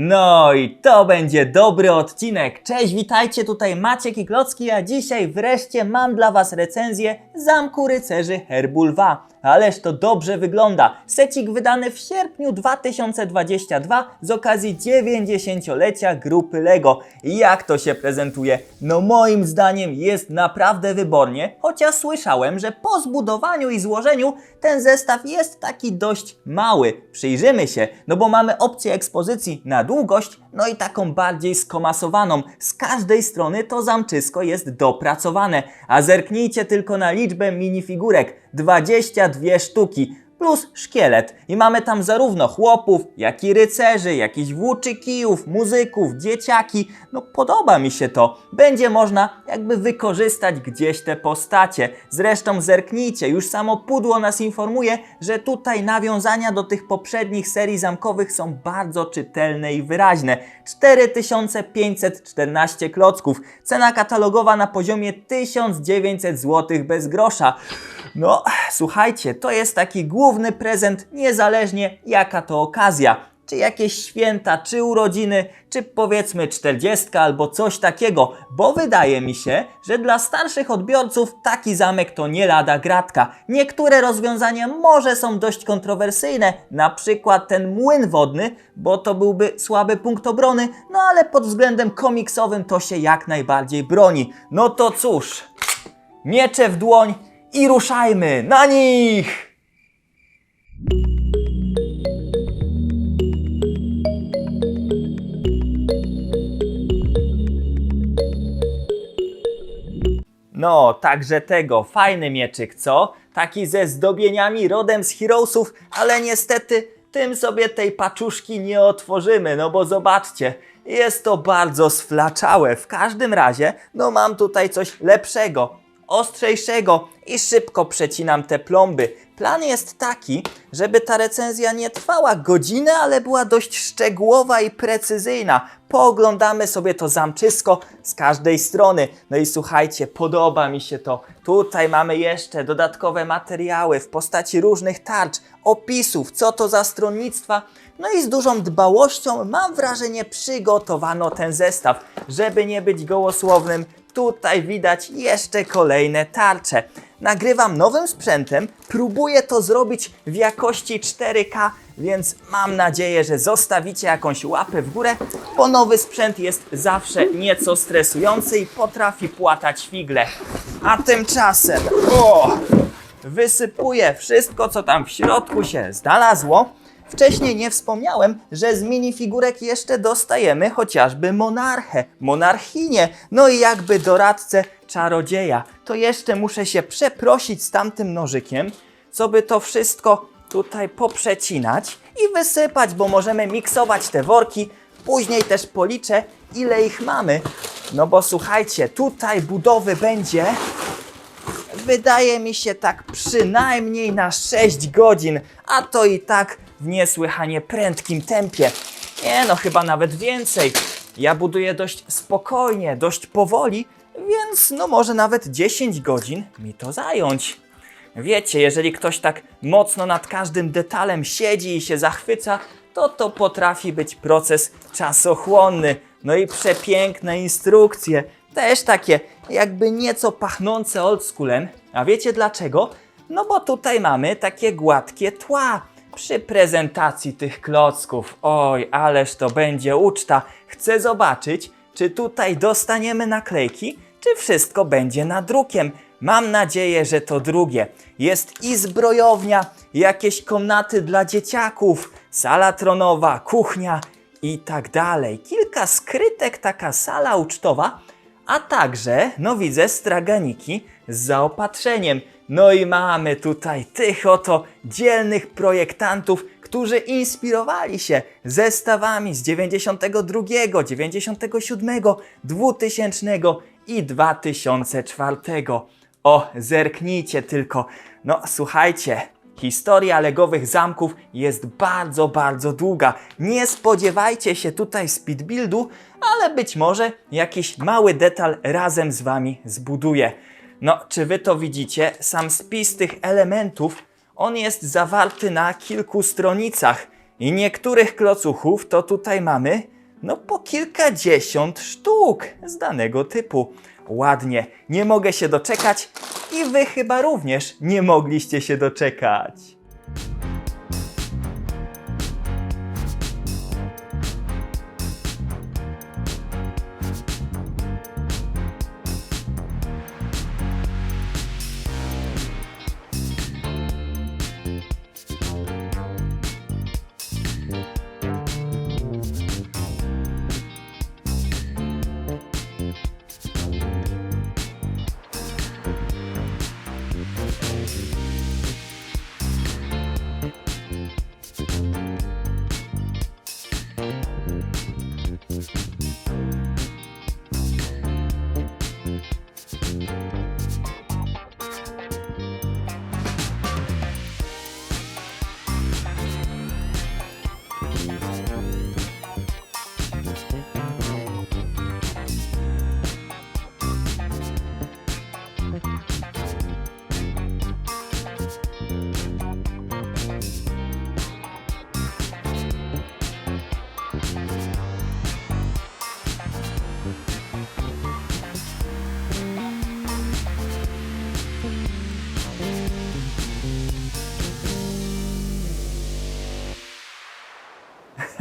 No i to będzie dobry odcinek. Cześć, witajcie, tutaj Maciek i Klocki, a dzisiaj wreszcie mam dla Was recenzję Zamku Rycerzy Herbulwa. Ależ to dobrze wygląda. Secik wydany w sierpniu 2022 z okazji 90-lecia grupy LEGO. Jak to się prezentuje? No moim zdaniem jest naprawdę wybornie, chociaż słyszałem, że po zbudowaniu i złożeniu ten zestaw jest taki dość mały. Przyjrzymy się, no bo mamy opcję ekspozycji na długość, no i taką bardziej skomasowaną. Z każdej strony to zamczysko jest dopracowane, a zerknijcie tylko na liczbę minifigurek. 22 sztuki plus szkielet. I mamy tam zarówno chłopów, jak i rycerzy, jakichś włóczykijów, muzyków, dzieciaki. No podoba mi się to. Będzie można jakby wykorzystać gdzieś te postacie. Zresztą zerknijcie, już samo pudło nas informuje, że tutaj nawiązania do tych poprzednich serii zamkowych są bardzo czytelne i wyraźne. 4514 klocków. Cena katalogowa na poziomie 1900 zł bez grosza. No, słuchajcie, to jest taki główny prezent, niezależnie jaka to okazja. Czy jakieś święta, czy urodziny, czy powiedzmy 40 albo coś takiego, bo wydaje mi się, że dla starszych odbiorców taki zamek to nie lada gratka. Niektóre rozwiązania może są dość kontrowersyjne, na przykład ten młyn wodny, bo to byłby słaby punkt obrony, no ale pod względem komiksowym to się jak najbardziej broni. No to cóż, miecze w dłoń i ruszajmy na nich! No, także tego, fajny mieczyk, co? Taki ze zdobieniami rodem z Heroesów, ale niestety tym sobie tej paczuszki nie otworzymy, no bo zobaczcie, jest to bardzo sflaczałe. W każdym razie, no mam tutaj coś lepszego, ostrzejszego i szybko przecinam te plomby. Plan jest taki, żeby ta recenzja nie trwała godzinę, ale była dość szczegółowa i precyzyjna. Pooglądamy sobie to zamczysko z każdej strony. No i słuchajcie, podoba mi się to. Tutaj mamy jeszcze dodatkowe materiały w postaci różnych tarcz, opisów, co to za stronnictwa. No i z dużą dbałością mam wrażenie przygotowano ten zestaw, żeby nie być gołosłownym. Tutaj widać jeszcze kolejne tarcze. Nagrywam nowym sprzętem, próbuję to zrobić w jakości 4K, więc mam nadzieję, że zostawicie jakąś łapę w górę, bo nowy sprzęt jest zawsze nieco stresujący i potrafi płatać figle. A tymczasem, o, wysypuję wszystko, co tam w środku się znalazło. Wcześniej nie wspomniałem, że z minifigurek jeszcze dostajemy chociażby monarchę, monarchinię, no i jakby doradcę czarodzieja. To jeszcze muszę się przeprosić z tamtym nożykiem, co by to wszystko tutaj poprzecinać i wysypać, bo możemy miksować te worki. Później też policzę, ile ich mamy. No bo słuchajcie, tutaj budowy będzie wydaje mi się tak przynajmniej na 6 godzin, a to i tak w niesłychanie prędkim tempie. Nie no, chyba nawet więcej. Ja buduję dość spokojnie, dość powoli, więc no może nawet 10 godzin mi to zająć. Wiecie, jeżeli ktoś tak mocno nad każdym detalem siedzi i się zachwyca, to to potrafi być proces czasochłonny. No i przepiękne instrukcje, też takie jakby nieco pachnące oldschoolem. A wiecie dlaczego? No bo tutaj mamy takie gładkie tła przy prezentacji tych klocków. Oj, ależ to będzie uczta. Chcę zobaczyć, czy tutaj dostaniemy naklejki, czy wszystko będzie nadrukiem. Mam nadzieję, że to drugie. Jest i zbrojownia, jakieś komnaty dla dzieciaków, sala tronowa, kuchnia i tak dalej. Kilka skrytek, taka sala ucztowa, a także, no widzę, straganiki z zaopatrzeniem. No i mamy tutaj tych oto dzielnych projektantów, którzy inspirowali się zestawami z 92, 97, 2000 i 2004. O, zerknijcie tylko. No, słuchajcie, Historia legowych zamków jest bardzo, bardzo długa. Nie spodziewajcie się tutaj speedbuildu, ale być może jakiś mały detal razem z Wami zbuduję. No, czy Wy to widzicie? Sam spis tych elementów, on jest zawarty na kilku stronicach. I niektórych klocuchów to tutaj mamy, no po kilkadziesiąt sztuk z danego typu. Ładnie, nie mogę się doczekać i wy chyba również nie mogliście się doczekać.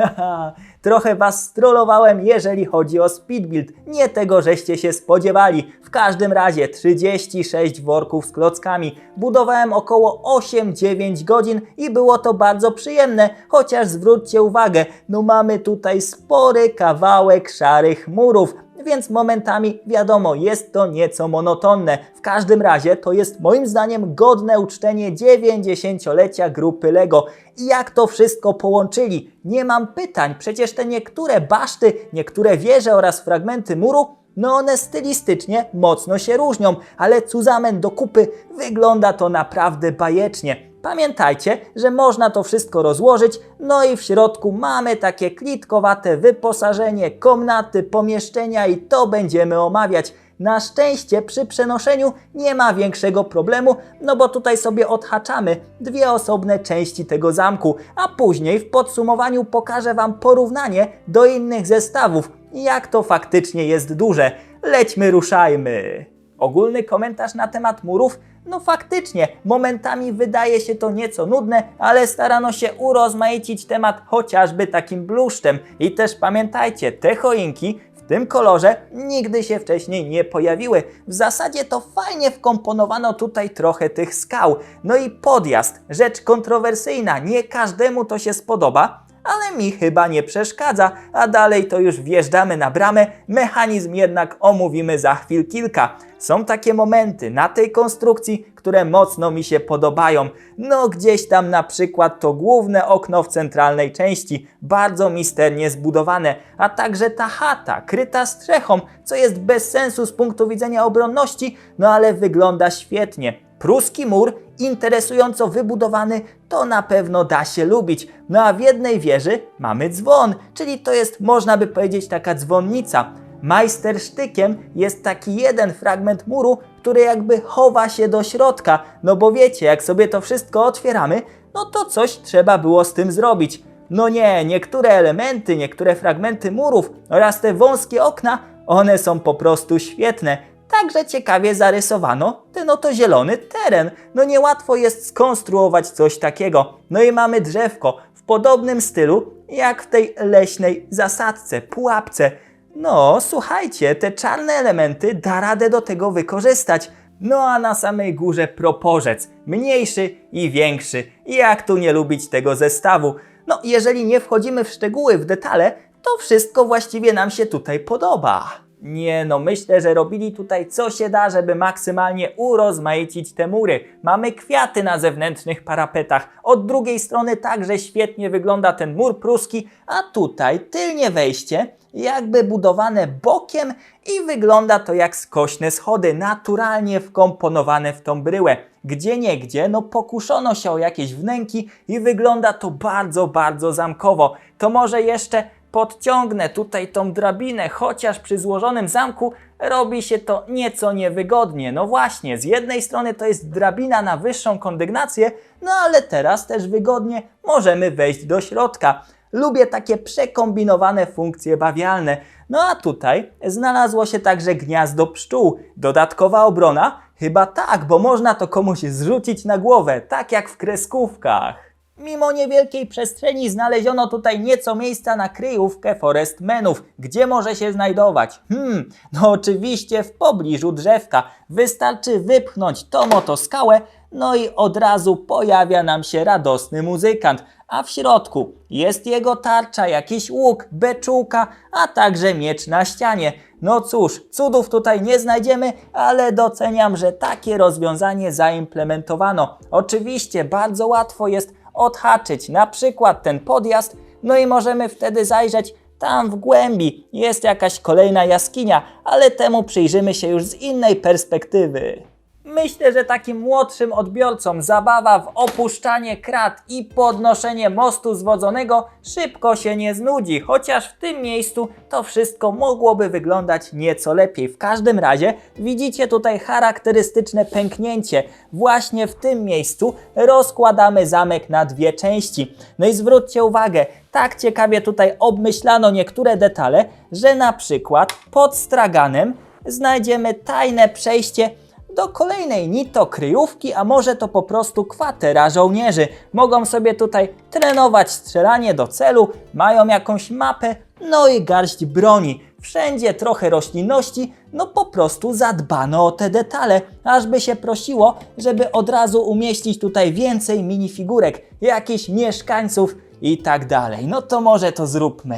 trochę was strollowałem, jeżeli chodzi o speedbuild. Nie tego, żeście się spodziewali. W każdym razie 36 worków z klockami. Budowałem około 8-9 godzin i było to bardzo przyjemne, chociaż zwróćcie uwagę, no mamy tutaj spory kawałek szarych murów. Więc momentami wiadomo, jest to nieco monotonne. W każdym razie to jest moim zdaniem godne uczczenie 90-lecia grupy LEGO. I jak to wszystko połączyli? Nie mam pytań, przecież te niektóre baszty, niektóre wieże oraz fragmenty muru no one stylistycznie mocno się różnią, ale cuzamen do kupy wygląda to naprawdę bajecznie. Pamiętajcie, że można to wszystko rozłożyć, no i w środku mamy takie klitkowate wyposażenie, komnaty, pomieszczenia i to będziemy omawiać. Na szczęście przy przenoszeniu nie ma większego problemu, no bo tutaj sobie odhaczamy dwie osobne części tego zamku, a później w podsumowaniu pokażę Wam porównanie do innych zestawów, jak to faktycznie jest duże. Lećmy, ruszajmy! Ogólny komentarz na temat murów? No faktycznie, momentami wydaje się to nieco nudne, ale starano się urozmaicić temat chociażby takim bluszczem. I też pamiętajcie, te choinki w tym kolorze nigdy się wcześniej nie pojawiły. W zasadzie to fajnie wkomponowano tutaj trochę tych skał. No i podjazd, rzecz kontrowersyjna, nie każdemu to się spodoba, ale mi chyba nie przeszkadza, a dalej to już wjeżdżamy na bramę, mechanizm jednak omówimy za chwil kilka. Są takie momenty na tej konstrukcji, które mocno mi się podobają. No gdzieś tam na przykład to główne okno w centralnej części, bardzo misternie zbudowane, a także ta chata kryta strzechą, co jest bez sensu z punktu widzenia obronności, no ale wygląda świetnie. Pruski mur, interesująco wybudowany, to na pewno da się lubić. No a w jednej wieży mamy dzwon, czyli to jest, można by powiedzieć, taka dzwonnica. Majstersztykiem jest taki jeden fragment muru, który jakby chowa się do środka. No bo wiecie, jak sobie to wszystko otwieramy, no to coś trzeba było z tym zrobić. No nie, niektóre elementy, niektóre fragmenty murów oraz te wąskie okna, one są po prostu świetne. Także ciekawie zarysowano ten oto zielony teren. No niełatwo jest skonstruować coś takiego. No i mamy drzewko w podobnym stylu jak w tej leśnej zasadce, pułapce. No, słuchajcie, te czarne elementy da radę do tego wykorzystać. No a na samej górze proporzec, mniejszy i większy. Jak tu nie lubić tego zestawu? No, jeżeli nie wchodzimy w szczegóły, w detale, to wszystko właściwie nam się tutaj podoba. Nie no, myślę, że robili tutaj co się da, żeby maksymalnie urozmaicić te mury. Mamy kwiaty na zewnętrznych parapetach. Od drugiej strony także świetnie wygląda ten mur pruski, a tutaj tylnie wejście jakby budowane bokiem i wygląda to jak skośne schody, naturalnie wkomponowane w tą bryłę. Gdzie niegdzie, no pokuszono się o jakieś wnęki i wygląda to bardzo, bardzo zamkowo. To może jeszcze podciągnę tutaj tą drabinę, chociaż przy złożonym zamku robi się to nieco niewygodnie. No właśnie, z jednej strony to jest drabina na wyższą kondygnację, no ale teraz też wygodnie możemy wejść do środka. Lubię takie przekombinowane funkcje bawialne. No a tutaj znalazło się także gniazdo pszczół. Dodatkowa obrona? Chyba tak, bo można to komuś zrzucić na głowę, tak jak w kreskówkach. Mimo niewielkiej przestrzeni znaleziono tutaj nieco miejsca na kryjówkę Forestmenów. Gdzie może się znajdować? Hmm, no oczywiście w pobliżu drzewka. Wystarczy wypchnąć tą oto skałę, no i od razu pojawia nam się radosny muzykant. A w środku jest jego tarcza, jakiś łuk, beczułka, a także miecz na ścianie. No cóż, cudów tutaj nie znajdziemy, ale doceniam, że takie rozwiązanie zaimplementowano. Oczywiście bardzo łatwo jest odhaczyć na przykład ten podjazd, no i możemy wtedy zajrzeć tam w głębi. Jest jakaś kolejna jaskinia, ale temu przyjrzymy się już z innej perspektywy. Myślę, że takim młodszym odbiorcom zabawa w opuszczanie krat i podnoszenie mostu zwodzonego szybko się nie znudzi, chociaż w tym miejscu to wszystko mogłoby wyglądać nieco lepiej. W każdym razie widzicie tutaj charakterystyczne pęknięcie. Właśnie w tym miejscu rozkładamy zamek na dwie części. No i zwróćcie uwagę, tak ciekawie tutaj obmyślano niektóre detale, że na przykład pod straganem znajdziemy tajne przejście do kolejnej ni to kryjówki, a może to po prostu kwatera żołnierzy. Mogą sobie tutaj trenować strzelanie do celu, mają jakąś mapę, no i garść broni. Wszędzie trochę roślinności, no po prostu zadbano o te detale, aż by się prosiło, żeby od razu umieścić tutaj więcej minifigurek, jakichś mieszkańców i tak dalej. No to może to zróbmy.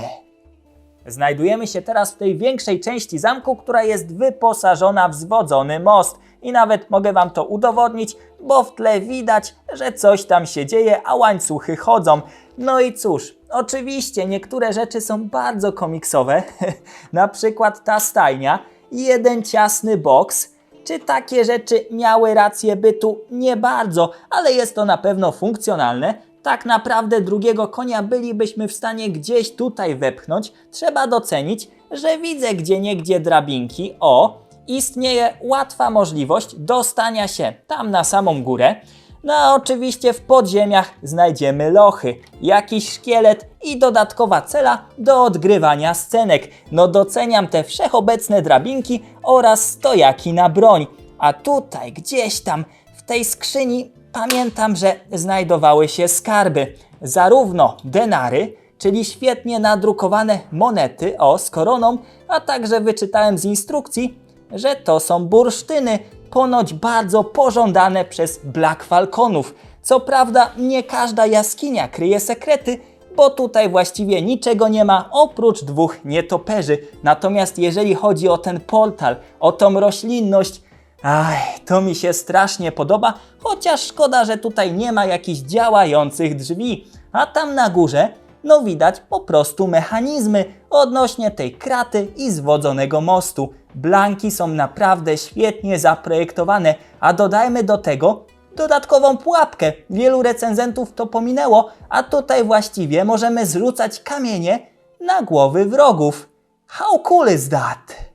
Znajdujemy się teraz w tej większej części zamku, która jest wyposażona w zwodzony most. I nawet mogę Wam to udowodnić, bo w tle widać, że coś tam się dzieje, a łańcuchy chodzą. No i cóż, oczywiście niektóre rzeczy są bardzo komiksowe, na przykład ta stajnia, jeden ciasny boks, czy takie rzeczy miały rację bytu? Nie bardzo, ale jest to na pewno funkcjonalne. Tak naprawdę drugiego konia bylibyśmy w stanie gdzieś tutaj wepchnąć. Trzeba docenić, że widzę gdzie niegdzie drabinki. O, istnieje łatwa możliwość dostania się tam na samą górę. No a oczywiście w podziemiach znajdziemy lochy, jakiś szkielet i dodatkowa cela do odgrywania scenek. No doceniam te wszechobecne drabinki oraz stojaki na broń. A tutaj gdzieś tam w tej skrzyni pamiętam, że znajdowały się skarby. Zarówno denary, czyli świetnie nadrukowane monety o z koroną, a także wyczytałem z instrukcji, że to są bursztyny, ponoć bardzo pożądane przez Black Falconów. Co prawda nie każda jaskinia kryje sekrety, bo tutaj właściwie niczego nie ma oprócz dwóch nietoperzy. Natomiast jeżeli chodzi o ten portal, o tą roślinność, Aj, to mi się strasznie podoba, chociaż szkoda, że tutaj nie ma jakichś działających drzwi. A tam na górze, no widać po prostu mechanizmy odnośnie tej kraty i zwodzonego mostu. Blanki są naprawdę świetnie zaprojektowane, a dodajmy do tego dodatkową pułapkę. Wielu recenzentów to pominęło, a tutaj właściwie możemy zrzucać kamienie na głowy wrogów. How cool is that?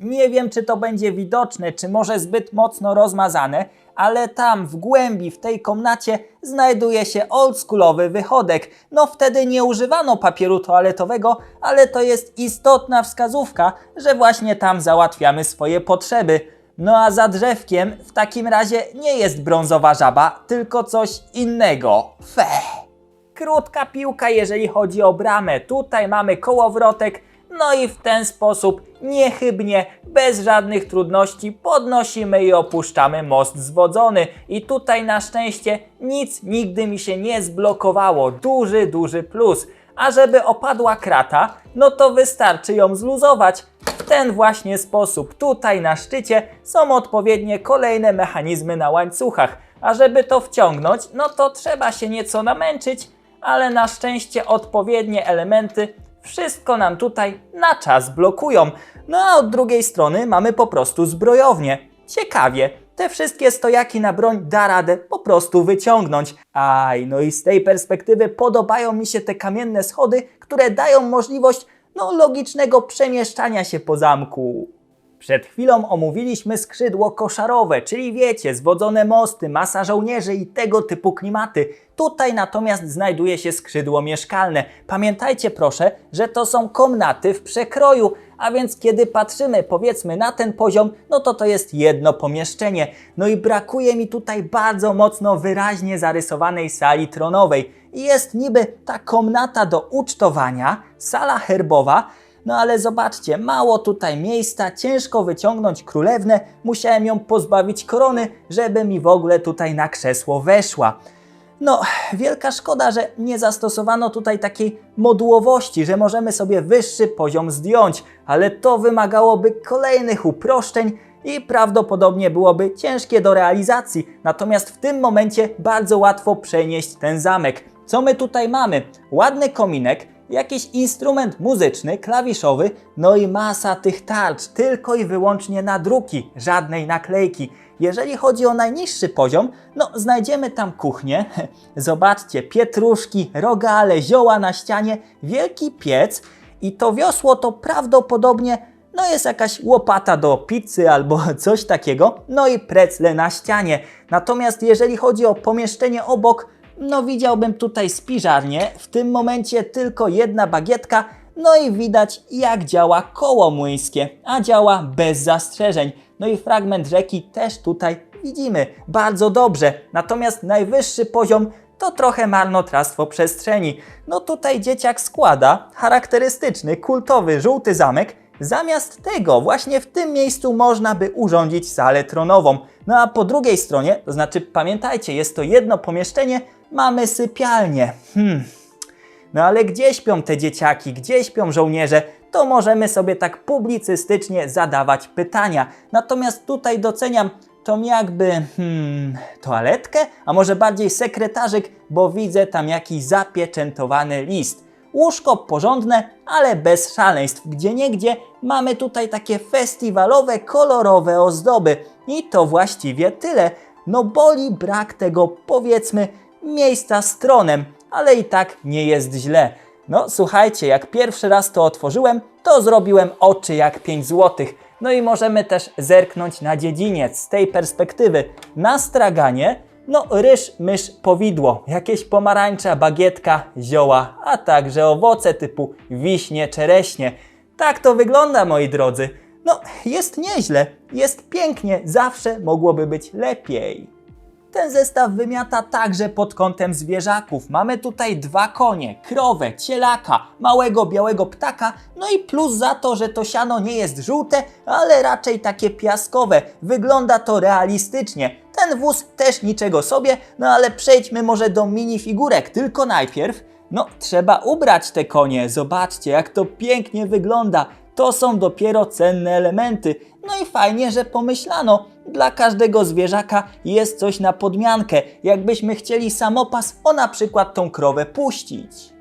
Nie wiem, czy to będzie widoczne, czy może zbyt mocno rozmazane, ale tam w głębi, w tej komnacie znajduje się oldschoolowy wychodek. No wtedy nie używano papieru toaletowego, ale to jest istotna wskazówka, że właśnie tam załatwiamy swoje potrzeby. No a za drzewkiem w takim razie nie jest brązowa żaba, tylko coś innego. Fe. Krótka piłka, jeżeli chodzi o bramę. Tutaj mamy kołowrotek, no i w ten sposób niechybnie, bez żadnych trudności podnosimy i opuszczamy most zwodzony. I tutaj na szczęście nic nigdy mi się nie zblokowało. Duży, duży plus. A żeby opadła krata, no to wystarczy ją zluzować. W ten właśnie sposób tutaj na szczycie są odpowiednie kolejne mechanizmy na łańcuchach. A żeby to wciągnąć, no to trzeba się nieco namęczyć, ale na szczęście odpowiednie elementy wszystko nam tutaj na czas blokują. No a od drugiej strony mamy po prostu zbrojownię. Ciekawie, te wszystkie stojaki na broń da radę po prostu wyciągnąć. Aj, no i z tej perspektywy podobają mi się te kamienne schody, które dają możliwość no, logicznego przemieszczania się po zamku. Przed chwilą omówiliśmy skrzydło koszarowe, czyli wiecie, zwodzone mosty, masa żołnierzy i tego typu klimaty. Tutaj natomiast znajduje się skrzydło mieszkalne. Pamiętajcie proszę, że to są komnaty w przekroju, a więc kiedy patrzymy powiedzmy na ten poziom, no to to jest jedno pomieszczenie. No i brakuje mi tutaj bardzo mocno wyraźnie zarysowanej sali tronowej. Jest niby ta komnata do ucztowania, sala herbowa, no ale zobaczcie, mało tutaj miejsca, ciężko wyciągnąć królewnę, musiałem ją pozbawić korony, żeby mi w ogóle tutaj na krzesło weszła. No, wielka szkoda, że nie zastosowano tutaj takiej modułowości, że możemy sobie wyższy poziom zdjąć, ale to wymagałoby kolejnych uproszczeń i prawdopodobnie byłoby ciężkie do realizacji. Natomiast w tym momencie bardzo łatwo przenieść ten zamek. Co my tutaj mamy? Ładny kominek, jakiś instrument muzyczny, klawiszowy, no i masa tych tarcz, tylko i wyłącznie na druki, żadnej naklejki. Jeżeli chodzi o najniższy poziom, no znajdziemy tam kuchnię. Zobaczcie, pietruszki, rogale, zioła na ścianie, wielki piec i to wiosło to prawdopodobnie no jest jakaś łopata do pizzy albo coś takiego, no i precle na ścianie. Natomiast jeżeli chodzi o pomieszczenie obok, no widziałbym tutaj spiżarnię, w tym momencie tylko jedna bagietka, no i widać jak działa koło młyńskie, a działa bez zastrzeżeń. No i fragment rzeki też tutaj widzimy bardzo dobrze. Natomiast najwyższy poziom to trochę marnotrawstwo przestrzeni. No tutaj dzieciak składa charakterystyczny, kultowy, żółty zamek. Zamiast tego właśnie w tym miejscu można by urządzić salę tronową. No a po drugiej stronie, to znaczy pamiętajcie, jest to jedno pomieszczenie, mamy sypialnię. Hmm. No ale gdzie śpią te dzieciaki, gdzie śpią żołnierze? To możemy sobie tak publicystycznie zadawać pytania. Natomiast tutaj doceniam tą jakby hmm, toaletkę, a może bardziej sekretarzyk, bo widzę tam jakiś zapieczętowany list. Łóżko porządne, ale bez szaleństw. Gdzie niegdzie mamy tutaj takie festiwalowe, kolorowe ozdoby. I to właściwie tyle. No boli brak tego, powiedzmy, miejsca z tronem, ale i tak nie jest źle. No słuchajcie, jak pierwszy raz to otworzyłem, to zrobiłem oczy jak 5 złotych. No i możemy też zerknąć na dziedziniec z tej perspektywy. Na straganie, no ryż, mysz, powidło, jakieś pomarańcza, bagietka, zioła, a także owoce typu wiśnie, czereśnie. Tak to wygląda, moi drodzy. No, jest nieźle, jest pięknie, zawsze mogłoby być lepiej. Ten zestaw wymiata także pod kątem zwierzaków. Mamy tutaj dwa konie, krowę, cielaka, małego białego ptaka, no i plus za to, że to siano nie jest żółte, ale raczej takie piaskowe. Wygląda to realistycznie. Ten wóz też niczego sobie, no ale przejdźmy może do minifigurek, tylko najpierw no, trzeba ubrać te konie. Zobaczcie, jak to pięknie wygląda. To są dopiero cenne elementy. No i fajnie, że pomyślano. Dla każdego zwierzaka jest coś na podmiankę, jakbyśmy chcieli samopas o na przykład tą krowę puścić.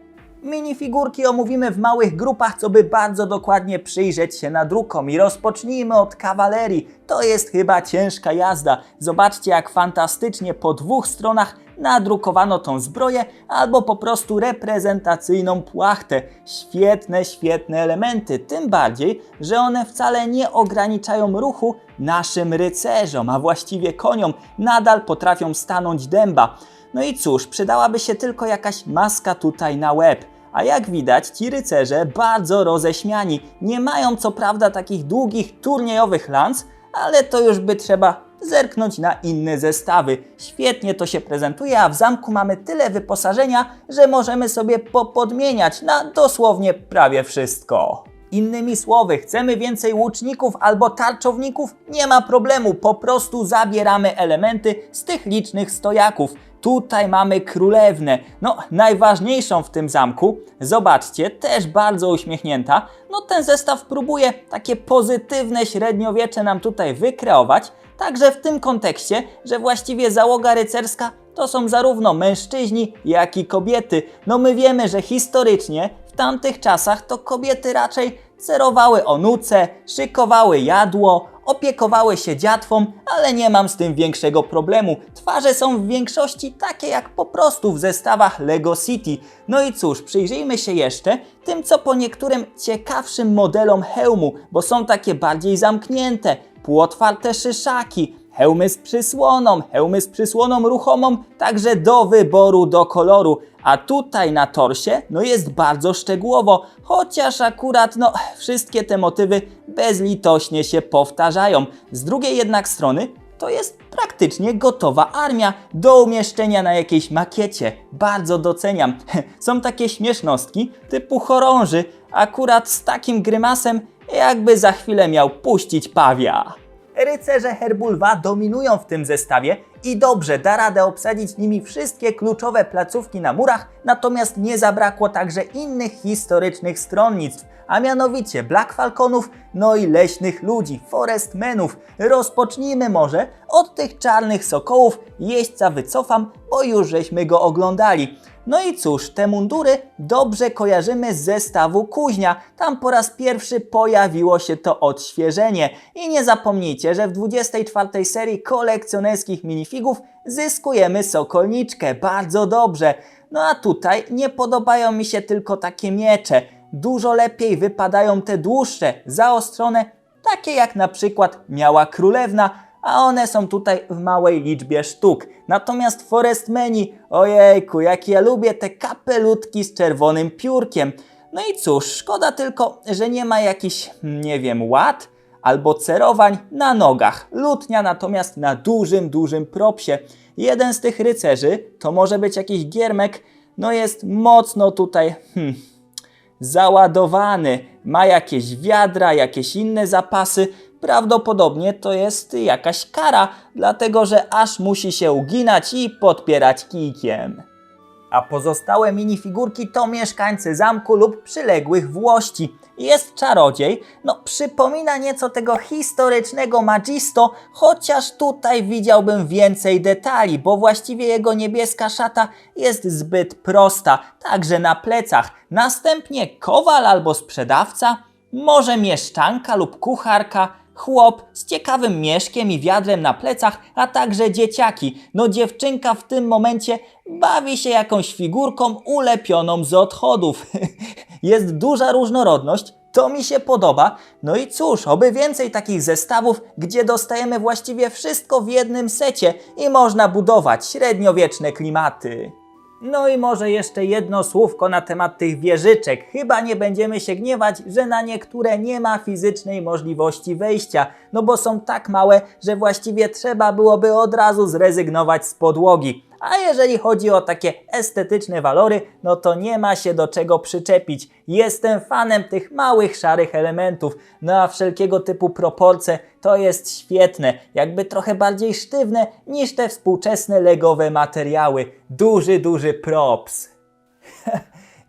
Minifigurki omówimy w małych grupach, co by bardzo dokładnie przyjrzeć się nadrukom i rozpocznijmy od kawalerii. To jest chyba ciężka jazda. Zobaczcie jak fantastycznie po dwóch stronach nadrukowano tą zbroję albo po prostu reprezentacyjną płachtę. Świetne, świetne elementy, tym bardziej, że one wcale nie ograniczają ruchu naszym rycerzom, a właściwie koniom. Nadal potrafią stanąć dęba. No i cóż, przydałaby się tylko jakaś maska tutaj na łeb. A jak widać, ci rycerze bardzo roześmiani. Nie mają co prawda takich długich turniejowych lans, ale to już by trzeba zerknąć na inne zestawy. Świetnie to się prezentuje, a w zamku mamy tyle wyposażenia, że możemy sobie popodmieniać na dosłownie prawie wszystko. Innymi słowy, chcemy więcej łuczników albo tarczowników? Nie ma problemu, po prostu zabieramy elementy z tych licznych stojaków. Tutaj mamy królewnę, no najważniejszą w tym zamku. Zobaczcie, też bardzo uśmiechnięta. No ten zestaw próbuje takie pozytywne średniowiecze nam tutaj wykreować. Także w tym kontekście, że właściwie załoga rycerska to są zarówno mężczyźni, jak i kobiety. No my wiemy, że historycznie w tamtych czasach to kobiety raczej cerowały o nuce, szykowały jadło, opiekowały się dziatwą, ale nie mam z tym większego problemu. Twarze są w większości takie jak po prostu w zestawach Lego City. No i cóż, przyjrzyjmy się jeszcze tym, co po niektórym ciekawszym modelom hełmu, bo są takie bardziej zamknięte, półotwarte szyszaki, hełmy z przysłoną, hełmy z przysłoną ruchomą, także do wyboru, do koloru. A tutaj na torsie, no jest bardzo szczegółowo, chociaż akurat, no, wszystkie te motywy bezlitośnie się powtarzają. Z drugiej jednak strony, to jest praktycznie gotowa armia do umieszczenia na jakiejś makiecie. Bardzo doceniam. Są takie śmiesznostki typu chorąży, akurat z takim grymasem, jakby za chwilę miał puścić pawia. Rycerze Herbulwa dominują w tym zestawie i dobrze da radę obsadzić nimi wszystkie kluczowe placówki na murach, natomiast nie zabrakło także innych historycznych stronnictw, a mianowicie Black Falconów, no i leśnych ludzi, Forestmenów. Rozpocznijmy może od tych czarnych sokołów, jeźdźca wycofam, bo już żeśmy go oglądali. No i cóż, te mundury dobrze kojarzymy z zestawu Kuźnia. Tam po raz pierwszy pojawiło się to odświeżenie. I nie zapomnijcie, że w 24 serii kolekcjonerskich minifigów zyskujemy sokolniczkę. Bardzo dobrze. No a tutaj nie podobają mi się tylko takie miecze. Dużo lepiej wypadają te dłuższe, zaostrzone, takie jak na przykład miała królewna, a one są tutaj w małej liczbie sztuk. Natomiast Forestmeni, ojejku, jak ja lubię te kapelutki z czerwonym piórkiem. No i cóż, szkoda tylko, że nie ma jakichś, nie wiem, ład albo cerowań na nogach. Lutnia natomiast na dużym, dużym propsie. Jeden z tych rycerzy, to może być jakiś giermek, no jest mocno tutaj, hmm, załadowany, ma jakieś wiadra, jakieś inne zapasy. Prawdopodobnie to jest jakaś kara, dlatego że aż musi się uginać i podpierać kijkiem. A pozostałe minifigurki to mieszkańcy zamku lub przyległych włości. Jest czarodziej, no przypomina nieco tego historycznego Magisto, chociaż tutaj widziałbym więcej detali, bo właściwie jego niebieska szata jest zbyt prosta, także na plecach. Następnie kowal albo sprzedawca, może mieszczanka lub kucharka, chłop z ciekawym mieszkiem i wiadrem na plecach, a także dzieciaki. No dziewczynka w tym momencie bawi się jakąś figurką ulepioną z odchodów. Jest duża różnorodność, to mi się podoba. No i cóż, oby więcej takich zestawów, gdzie dostajemy właściwie wszystko w jednym secie i można budować średniowieczne klimaty. No i może jeszcze jedno słówko na temat tych wieżyczek. Chyba nie będziemy się gniewać, że na niektóre nie ma fizycznej możliwości wejścia, no bo są tak małe, że właściwie trzeba byłoby od razu zrezygnować z podłogi. A jeżeli chodzi o takie estetyczne walory, no to nie ma się do czego przyczepić. Jestem fanem tych małych szarych elementów, no a wszelkiego typu proporcje to jest świetne, jakby trochę bardziej sztywne niż te współczesne legowe materiały. Duży, duży props.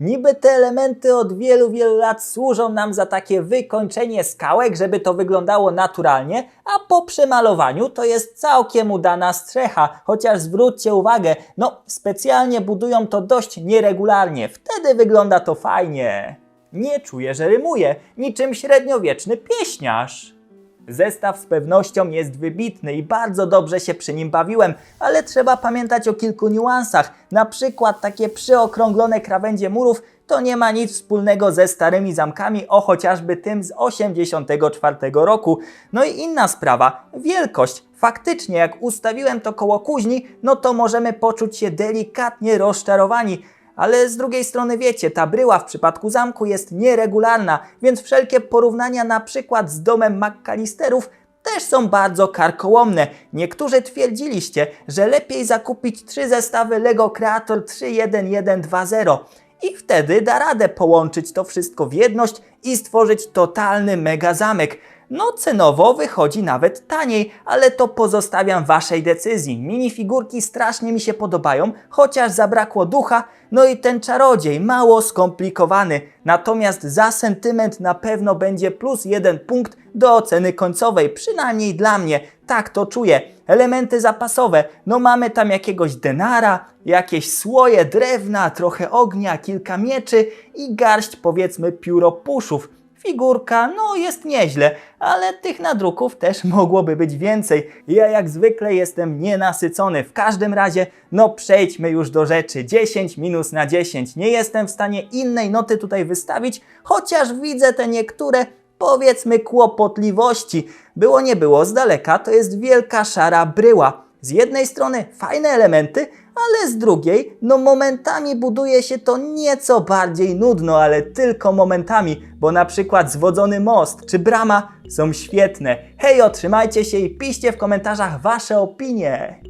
Niby te elementy od wielu, wielu lat służą nam za takie wykończenie skałek, żeby to wyglądało naturalnie, a po przemalowaniu to jest całkiem udana strzecha, chociaż zwróćcie uwagę, no specjalnie budują to dość nieregularnie, wtedy wygląda to fajnie. Nie czuję, że rymuję, niczym średniowieczny pieśniarz. Zestaw z pewnością jest wybitny i bardzo dobrze się przy nim bawiłem, ale trzeba pamiętać o kilku niuansach. Na przykład takie przyokrąglone krawędzie murów to nie ma nic wspólnego ze starymi zamkami, o chociażby tym z 84 roku. No i inna sprawa, wielkość. Faktycznie, jak ustawiłem to koło kuźni, no to możemy poczuć się delikatnie rozczarowani. Ale z drugiej strony wiecie, ta bryła w przypadku zamku jest nieregularna, więc wszelkie porównania na przykład z domem McAllisterów też są bardzo karkołomne. Niektórzy twierdziliście, że lepiej zakupić trzy zestawy Lego Creator 31120 i wtedy da radę połączyć to wszystko w jedność i stworzyć totalny mega zamek. No cenowo wychodzi nawet taniej, ale to pozostawiam waszej decyzji. Minifigurki strasznie mi się podobają, chociaż zabrakło ducha, no i ten czarodziej mało skomplikowany. Natomiast za sentyment na pewno będzie plus jeden punkt do oceny końcowej, przynajmniej dla mnie. Tak to czuję. Elementy zapasowe, no mamy tam jakiegoś denara, jakieś słoje drewna, trochę ognia, kilka mieczy i garść powiedzmy pióropuszów. Figurka, no jest nieźle, ale tych nadruków też mogłoby być więcej. Ja jak zwykle jestem nienasycony. W każdym razie, no przejdźmy już do rzeczy. 10 minus na 10. Nie jestem w stanie innej noty tutaj wystawić, chociaż widzę te niektóre powiedzmy kłopotliwości. Było nie było, z daleka to jest wielka szara bryła. Z jednej strony fajne elementy, ale z drugiej, no momentami buduje się to nieco bardziej nudno, ale tylko momentami, bo na przykład zwodzony most czy brama są świetne. Hej, otrzymajcie się i piszcie w komentarzach wasze opinie.